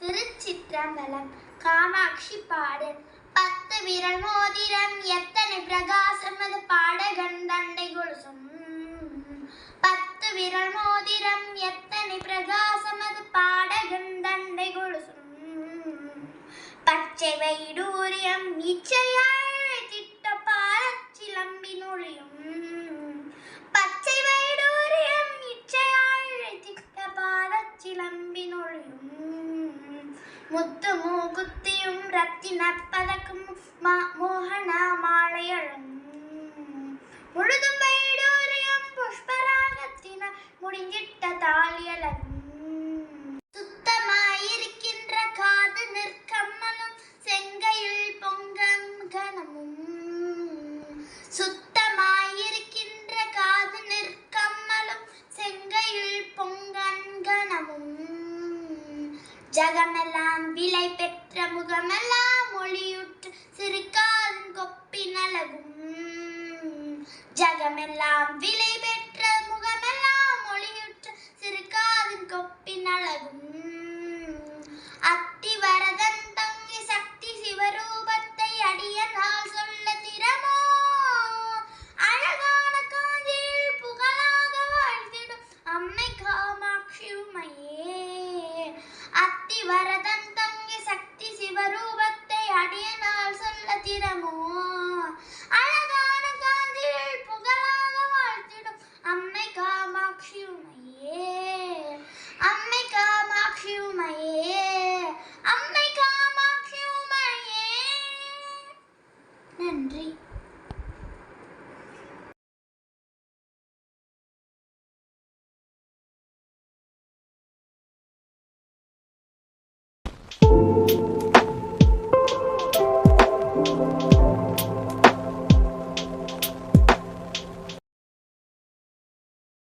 திருச்சிற்றம்பலம் காமாட்சி பாடு. பத்து விரல் மோதிரம் எத்தனை பிரகாசம்? அது பாடகன் தண்டை கொலுசும். பத்து விரல் மோதிரம் எத்தனை பிரகாசம்? அது பாடகன் தண்டை கொலுசும். பச்சை வைடூரியம் இச்சையாழ் திட்ட பாலச்சிலம்பின் ஒளியும். முத்து மூகுத்தியும் ரத்தின பதக்கும் மா- மோகன மாலையழும் முழுதும் வைடூரியம் புஷ்பராகத்தின முடிஞ்சிட்ட தாலியலகும் சுத்தமாயிருக்கின்ற காது நிற்கம்மலும் செங்கையில் பொங்கங்கனமும் சுத்தமாயிருக்கின்ற ஜகமெல்லாம் விலை பெற்ற முகமெல்லாம் ஒளியுற்று சிறுகாலன் கொப்பி நலகும் ஜகமெல்லாம் விலை பெற்ற முகமெல்லாம் ஒளியுற்று சிறுகாதன் கொப்பி நலகும் సొల్ల తీరము అలగానగా పొగలాగా వాడుతుడు అమ్మే కామాక్షి